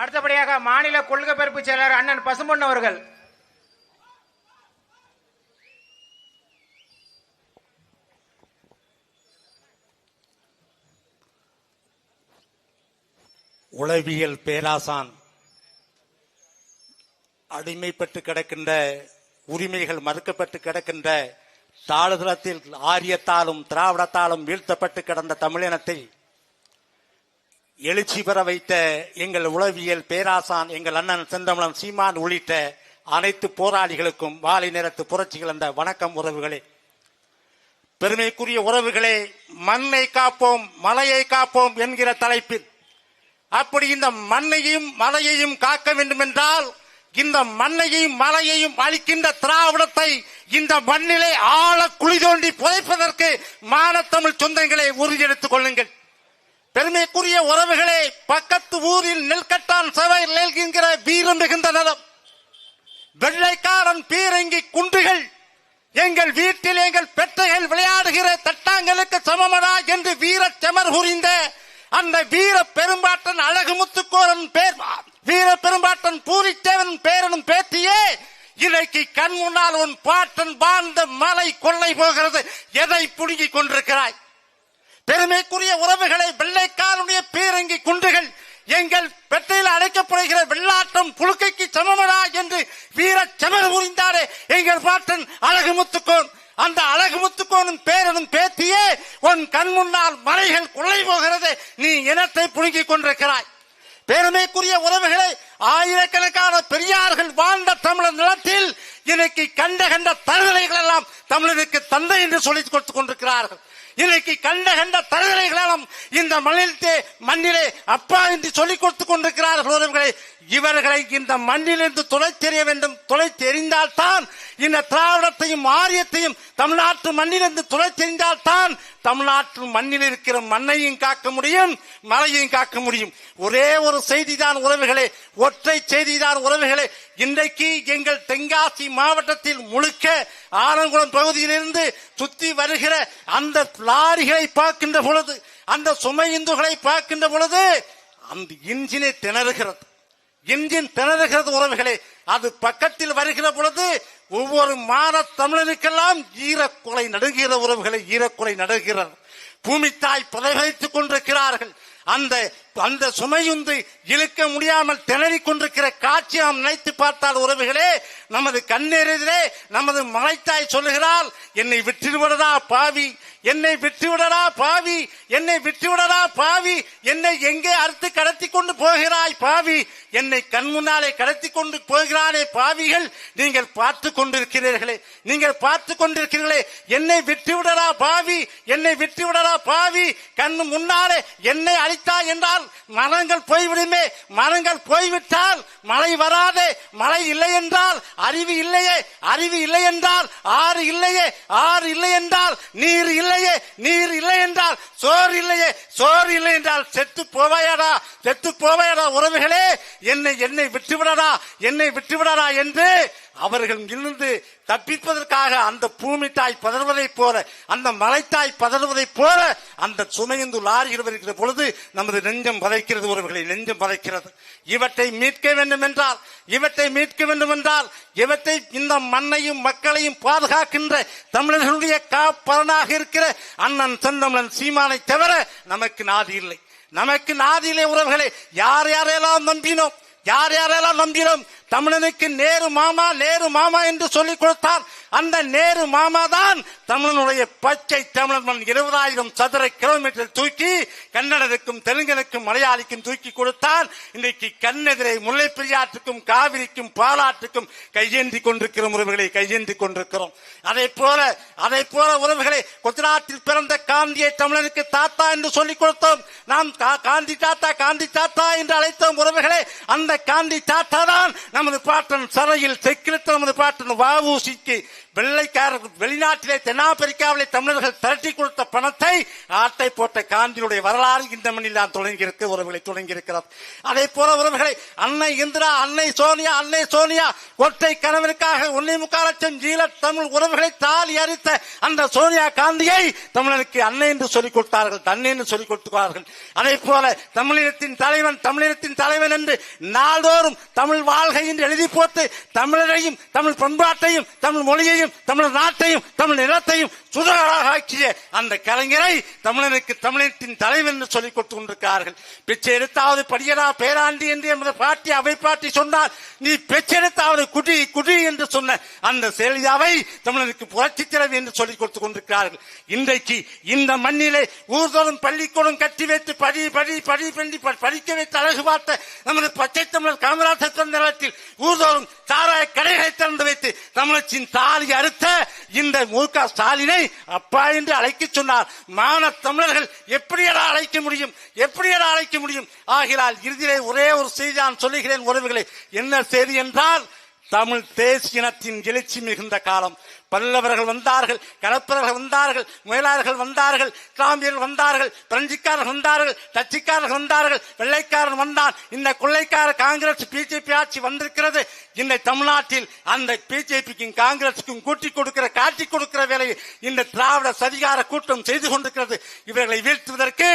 அடுத்தபடியாக மாநில கொள்கை பரப்பு செயலர் அண்ணன் பசும்பொன் அவர்கள். உளவியல் பேராசான். அடிமைப்பட்டு கிடக்கின்ற உரிமைகள் மறுக்கப்பட்டு கிடக்கின்ற தாழ்தளத்தில் ஆரியத்தாலும் திராவிடத்தாலும் வீழ்த்தப்பட்டு கிடந்த தமிழினத்தை எழுச்சி பெற வைத்த எங்கள் உளவியல் பேராசான் எங்கள் அண்ணன் செந்தமலம் சீமான் உள்ளிட்ட அனைத்து போராளிகளுக்கும் வாழை நேரத்து புரட்சிகள் அந்த வணக்கம் உறவுகளே. பெருமைக்குரிய உறவுகளே மண்ணை காப்போம் மலையை காப்போம் என்கிற தலைப்பில். அப்படி இந்த மண்ணையும் மலையையும் காக்க வேண்டும் என்றால் இந்த மண்ணையும் மலையையும் அழிக்கின்ற திராவிடத்தை இந்த மண்ணிலே ஆழ குழி தோண்டி புதைப்பதற்கு மானத்தமிழ் சொந்தங்களை உறுதியெடுத்துக் கொள்ளுங்கள். பெருமைக்குரிய உறவுகளே பக்கத்து ஊரில் நெல்கட்டான் சபை நெல்கின்ற வீரம் மிகுந்த நலம். வெள்ளைக்காரன் பீரங்கி குன்றுகள் எங்கள் வீட்டில் எங்கள் பெற்றைகள் விளையாடுகிற தட்டாங்களுக்கு சமமடா என்று வீர செமர் புரிந்த அந்த வீர பெரும்பாட்டன் அழகு முத்துக்கோரன் பேர் வீர பெரும்பாட்டன் பூரித்தேவன் பேரனும் பேத்தியே இன்றைக்கு கண் முன்னால் உன் பாட்டன் வாழ்ந்த மலை கொள்ளை போகிறது. எதை புடுங்கிக் கொண்டிருக்கிறாய்? பெருமைக்குரிய உறவுகளை வெள்ளைக்காரனுடைய பீரங்கி குண்டுகள் எங்கள் பெட்டையில் அடைக்கப்படுகிற வெள்ளாட்டம் புழுக்கைக்கு சமமடா என்று வீர செமர் புரிந்தாரே எங்கள் பாட்டன் அழகு முத்துக்கோன் அந்த அழகு முத்துக்கோனும் பேரனும் பேத்தியே உன் கண் முன்னால் மலைகள் கொள்ளை போகிறது நீ இனத்தை புடுங்கிக் கொண்டிருக்கிறாய். பெருமைக்குரிய உறவுகளை ஆயிரக்கணக்கான பெரியார்கள் வாழ்ந்த தமிழர் நிலத்தில் இன்னைக்கு கண்ட கண்ட தருதலைகள் எல்லாம் தமிழனுக்கு தந்தை என்று சொல்லிக் கொடுத்துக் கொண்டிருக்கிறார்கள். இன்னைக்கு கண்ட கண்ட தருதலைகளெல்லாம் இந்த மண்ணிலே மண்ணிலே அப்பா என்று சொல்லிக் கொடுத்துக் கொண்டிருக்கிறார்கள் உறவுகளை இவர்களை இந்த மண்ணிலிருந்து துளை தெரிய வேண்டும். துளை தெரிந்தால்தான் இந்த திராவிடத்தையும் ஆரியத்தையும் தமிழ்நாட்டு மண்ணிலிருந்து துளை தெரிந்தால்தான் தமிழ்நாட்டு மண்ணில் இருக்கிற மண்ணையும் காக்க முடியும் மலையையும் காக்க முடியும். ஒரே ஒரு செய்திதான் உறவுகளே ஒற்றை செய்திதான் உறவுகளே. இன்றைக்கு எங்கள் தென்காசி மாவட்டத்தில் முழுக்க ஆலங்குளம் பகுதியிலிருந்து சுத்தி வருகிற அந்த லாரிகளை பார்க்கின்ற பொழுது அந்த சுமை இந்துகளை பார்க்கின்ற பொழுது அந்த இன்ஜினை திணறுகிறது. இன்ஜின் திணறுகிறது உறவுகளே அது பக்கத்தில் வருகிற பொழுது ஒவ்வொரு மாத தமிழனுக்கெல்லாம் ஈரக்குலை நடுகிற உறவுகளை ஈரக்குலை நடுகிறார் பூமித்தாய் பதவி வைத்துக் கொண்டிருக்கிறார்கள். அந்த அந்த சுமையுந்து இழுக்க முடியாமல் திணறிக் கொண்டிருக்கிற காட்சி நாம் நினைத்து பார்த்தால் உறவுகளே நமது கண்ணெறிதிலே நமது மலைத்தாய் சொல்லுகிறாள் என்னை விட்டுவிடடா பாவி என்னை விட்டுவிடடா பாவி என்னை விட்டுவிடடா பாவி என்னை எங்கே அறுத்து கடத்தி கொண்டு போகிறாய் பாவி என்னை கண் முன்னாலே கடத்தி கொண்டு போகிறானே பாவிகள் நீங்கள் பார்த்து கொண்டிருக்கிறீர்களே நீங்கள் பார்த்து கொண்டிருக்கிறீர்களே என்னை விட்டுவிடடா பாவி என்னை விட்டுவிடடா பாவி கண் முன்னாலே என்னை மழைத்தா என்றால் மரங்கள் போய்விடுமே. மரங்கள் போய்விட்டால் மழை வராதே. மழை இல்லை என்றால் அறிவு இல்லையே. அறிவு இல்லை என்றால் ஆறு இல்லையே. ஆறு இல்லை என்றால் நீர் இல்லையே. நீர் இல்லை என்றால் சோறு இல்லையே. சோறு இல்லை என்றால் செத்து போவாயடா. செத்து போவாயடா உறவுகளே. என்னை என்னை விட்டுவிடடா. என்னை விட்டுவிடடா என்று அவர்கள் இருந்து தப்பிப்பதற்காக அந்த பூமி தாய் பதறுவதைப் போல அந்த மலைத்தாய் பதறுவதைப் போல அந்த சுமைந்து லாரிகள் வருகிற பொழுது நமது நெஞ்சம் பதைக்கிறது உறவுகளை நெஞ்சம் பதைக்கிறது. இவற்றை மீட்க வேண்டும் என்றால் இவற்றை மீட்க வேண்டும் என்றால் இவற்றை இந்த மண்ணையும் மக்களையும் பாதுகாக்கின்ற தமிழர்களுடைய காப்பலனாக இருக்கிற அண்ணன் செந்தமிழன் சீமானை தவிர நமக்கு நாதி இல்லை. நமக்கு நாதி இல்லை உறவுகளை யார் யாரெல்லாம் நம்பினோம்? யார் யாரெல்லாம் நம்பினோம்? தமிழனுக்கு நேரு மாமா நேரு மாமா என்று சொல்லிக் கொடுத்தார். அந்த நேரு மாமா தான் தமிழனுடைய பச்சை தமிழன் மண் இருபதாயிரம் சதுர கிலோமீட்டர் தூக்கி கன்னடனுக்கும் தெலுங்கனுக்கும் மலையாளிக்கும் தூக்கி கொடுத்தான். இன்றைக்கு கண்ணெதிரை முல்லை பெரியாற்றுக்கும் காவிரிக்கும் பாலாற்றுக்கும் கையேந்தி கொண்டிருக்கிறோம் உறவுகளை கையேந்தி கொண்டிருக்கிறோம். அதை போல அதை போல உறவுகளை குஜராத்தில் பிறந்த காந்தியை தமிழனுக்கு தாத்தா என்று சொல்லிக் கொடுத்தோம். நாம் கா- காந்தி தாத்தா காந்தி தாத்தா என்று அழைத்தோம் உறவுகளே. அந்த காந்தி தாத்தா தான் நமது பாட்டன் சரையில் செக்கிலித்த நமது பாட்டன் வாவூசிக்கு வெள்ளைக்காரர் வெளிநாட்டிலே தென்னாப்பிரிக்காவிலே தமிழர்கள் திரட்டி கொடுத்த பணத்தை ஆட்டை போட்ட காந்தியுடைய வரலாறு இந்த மண்ணில் தான் தொடங்கியிருக்கு உறவுகளை தொடங்கியிருக்கிறது. அதே போல உறவுகளை அன்னை இந்திரா அன்னை சோனியா அன்னை சோனியா ஒற்றை கணவனுக்காக ஒன்னே முக்கால் லட்சம் ஈழ தமிழ் உறவுகளை தாலி அறித்த அந்த சோனியா காந்தியை தமிழனுக்கு அன்னை என்று சொல்லிக் கொடுத்தார்கள் தன்னை என்று சொல்லிக் கொடுத்தார்கள் அதே போல தமிழினத்தின் தலைவன் தமிழினத்தின் தலைவன் என்று நாள்தோறும் தமிழ் வாழ்கை என்று எழுதி போட்டு தமிழரையும் தமிழ் பண்பாட்டையும் தமிழ் மொழியையும் தமிழ் நாட்டையும் தமிழ் நிலத்தையும் சுதராக ஆக்கிய அந்த கலைஞரை தமிழனுக்கு தமிழத்தின் தலைவர் என்று சொல்லிக் கொடுத்து கொண்டிருக்கிறார்கள். பிச்சை எடுத்தாவது படியடா பேராண்டி என்று எமது பாட்டி அவை பாட்டி சொன்னால் நீ பிச்சை குடி குடி என்று சொன்ன அந்த செயலியாவை தமிழனுக்கு புரட்சி தலைவி என்று சொல்லிக் கொடுத்து கொண்டிருக்கிறார்கள். இன்றைக்கு இந்த மண்ணிலே ஊர்தோறும் பள்ளிக்கூடம் கட்டி வைத்து படி படி படி பண்ணி படிக்க வைத்து அழகு பார்த்த நமது பச்சை தமிழர் காமராஜர் பிறந்த நேரத்தில் ஊர்தோறும் சாராய கடைகளை திறந்து வைத்து தமிழச்சின் தாலி அறுத்த இந்த மு க ஸ்டாலினை அப்பா என்று அழைக்க சொன்னார். மான தமிழர்கள் எப்படியடா அழைக்க முடியும்? எப்படியடா அழைக்க முடியும்? ஆகிறால் இறுதியிலே ஒரே ஒரு செய்தி நான் சொல்லுகிறேன் உறவுகளை. என்ன செய்தி என்றால் தமிழ் தேசியனத்தின் எழுச்சி மிகுந்த காலம். பல்லவர்கள் வந்தார்கள் கலப்பரர்கள் வந்தார்கள் முயலாளர்கள் வந்தார்கள் கிராம்பியர்கள் வந்தார்கள் பிரெஞ்சுக்காரர்கள் வந்தார்கள் டச்சுக்காரர்கள் வந்தார்கள் வெள்ளைக்காரன் வந்தான். இந்த கொள்ளைக்கார காங்கிரஸ் பிஜேபி ஆட்சி வந்திருக்கிறது. இந்த தமிழ்நாட்டில் அந்த பிஜேபிக்கும் காங்கிரசுக்கும் கூட்டி கொடுக்கிற காட்டி கொடுக்கிற வேலையை இந்த திராவிட சதிகார கூட்டம் செய்து கொண்டிருக்கிறது. இவர்களை வீழ்த்துவதற்கு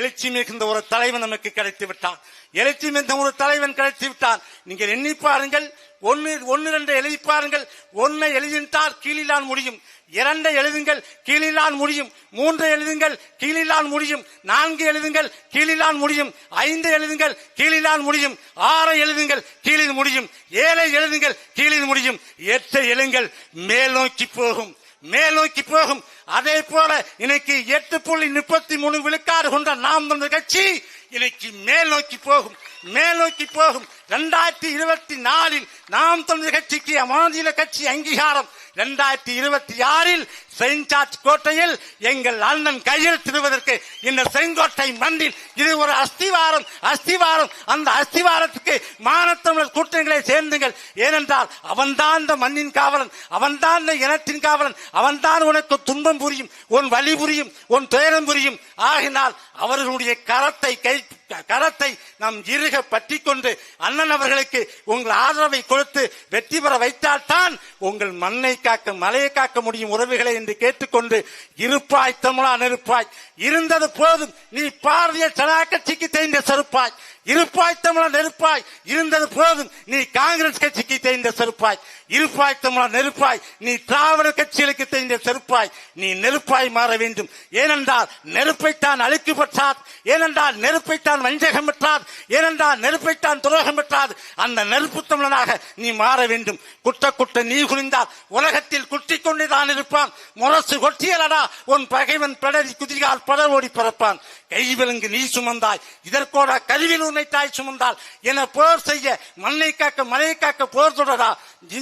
எழுச்சி மிகுந்த ஒரு தலைவன் நமக்கு கிடைத்து விட்டான் எழுச்சி மிகுந்த ஒரு தலைவன் கிடைத்து விட்டான் நீங்கள் எண்ணி பாருங்கள் ஒன்னு ஒன்னு ரெண்டு எழுதி பாருங்கள். ஒன்னை எழுதிட்டால் கீழிலான் முடியும். இரண்டை எழுதுங்கள் கீழிலான் முடியும். மூன்று எழுதுங்கள் கீழிலான் முடியும். நான்கு எழுதுங்கள் கீழிலான் முடியும். ஐந்து எழுதுங்கள் கீழிலான் முடியும். ஆறை எழுதுங்கள் கீழில் முடியும். ஏழை எழுதுங்கள் கீழில் முடியும். எட்டை எழுங்கள் மேல் நோக்கி போகும். மேல் நோக்கி போகும். அதே போல இன்னைக்கு எட்டு புள்ளி முப்பத்தி மூணு விழுக்காடு கொண்ட நாம் தந்த கட்சி இன்னைக்கு மேல் நோக்கி போகும். மேல் நோக்கி போகும். இரண்டாயிரத்தி இருபத்தி நாலில் நாம் தமிழ் கட்சிக்கு மாநில கட்சி அங்கீகாரம். இரண்டாயிரத்தி இருபத்தி ஆறில் செயின்ட் ஜார்ஜ் கோட்டையில் எங்கள் அண்ணன் கையில் திருவதற்கு இந்த செங்கோட்டை மண்ணில் இது ஒரு அஸ்திவாரம் அஸ்திவாரம். அந்த அஸ்திவாரத்துக்கு மானத்தமிழர் கூட்டங்களை சேர்ந்துங்கள். ஏனென்றால் அவன்தான் இந்த மண்ணின் காவலன் அவன்தான் இந்த இனத்தின் காவலன் அவன்தான் உனக்கு துன்பம் புரியும் உன் வலி புரியும் உன் துயரம் புரியும். ஆகினால் அவர்களுடைய கரத்தை கை கரத்தை நாம் இருக பற்றி கொண்டு அண்ணன் அவர்களுக்கு உங்கள் ஆதரவை கொடுத்து வெற்றி பெற வைத்தால்தான் உங்கள் மண்ணை காக்க மலையை காக்க முடியும் உறவுகளை என்று கேட்டுக்கொண்டு இருப்பாய் தமிழா நெருப்பாய். இருந்தது போதும். நீ பாரதிய ஜனதா கட்சிக்கு தெரிந்த செருப்பாய். இருப்பாய் தமிழா நெருப்பாய். இருந்தது போதும். நீ காங்கிரஸ் கட்சிக்கு தெரிந்த செருப்பாய். இருப்பாய் தமிழா நெருப்பாய். நீ திராவிட கட்சிகளுக்கு தெரிந்த செருப்பாய். நீ நெருப்பாய் மாற வேண்டும். ஏனென்றால் நெருப்பைத்தான் அழுக்கு பெற்றார் ஏனென்றால் நெருப்பைத்தான் வஞ்சகம் பெற்றார். ஏனென்றால் நெருப்பைத்தான் துரோகம் பெற்றார் அந்த நெருப்பு தமிழனாக நீ மாற வேண்டும். குட்ட குட்ட நீ குனிந்தால் உலகத்தில் குட்டி கொண்டுதான் இருப்பான். முரசு கொட்டியலடா. உன் பகைவன் படரி குதிகால் பட ஓடி பறப்பான். கை விலங்கு நீ சுமந்தாய். இதற்கோட கருவில் உன்னை தாய் சுமந்தால் என போர் செய்ய மண்ணை காக்க மலையை காக்க போர் தொடரா.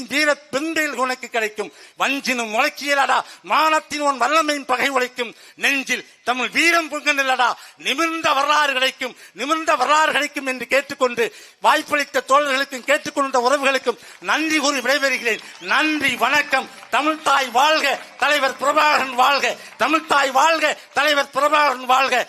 வீர பெண்கள் உனக்கு கிடைக்கும். வஞ்சினும் முழக்கியலடா. மானத்தின் உன் வல்லமையின் பகை உழைக்கும். நெஞ்சில் தமிழ் வீரம் பொங்கலடா நிமிர்ந்த வரலாறு கிடைக்கும். நிமிர்ந்த வரலாறு கிடைக்கும் என்று கேட்டுக்கொண்டு வாய்ப்பளித்த தோழர்களுக்கும் கேட்டுக்கொண்ட உறவுகளுக்கும் நன்றி கூறி விடைபெறுகிறேன். நன்றி வணக்கம். தமிழ் தாய் வாழ்க தலைவர் பிரபாகரன் வாழ்க. தமிழ் தாய் வாழ்க தலைவர் பிரபாகரன் வாழ்க.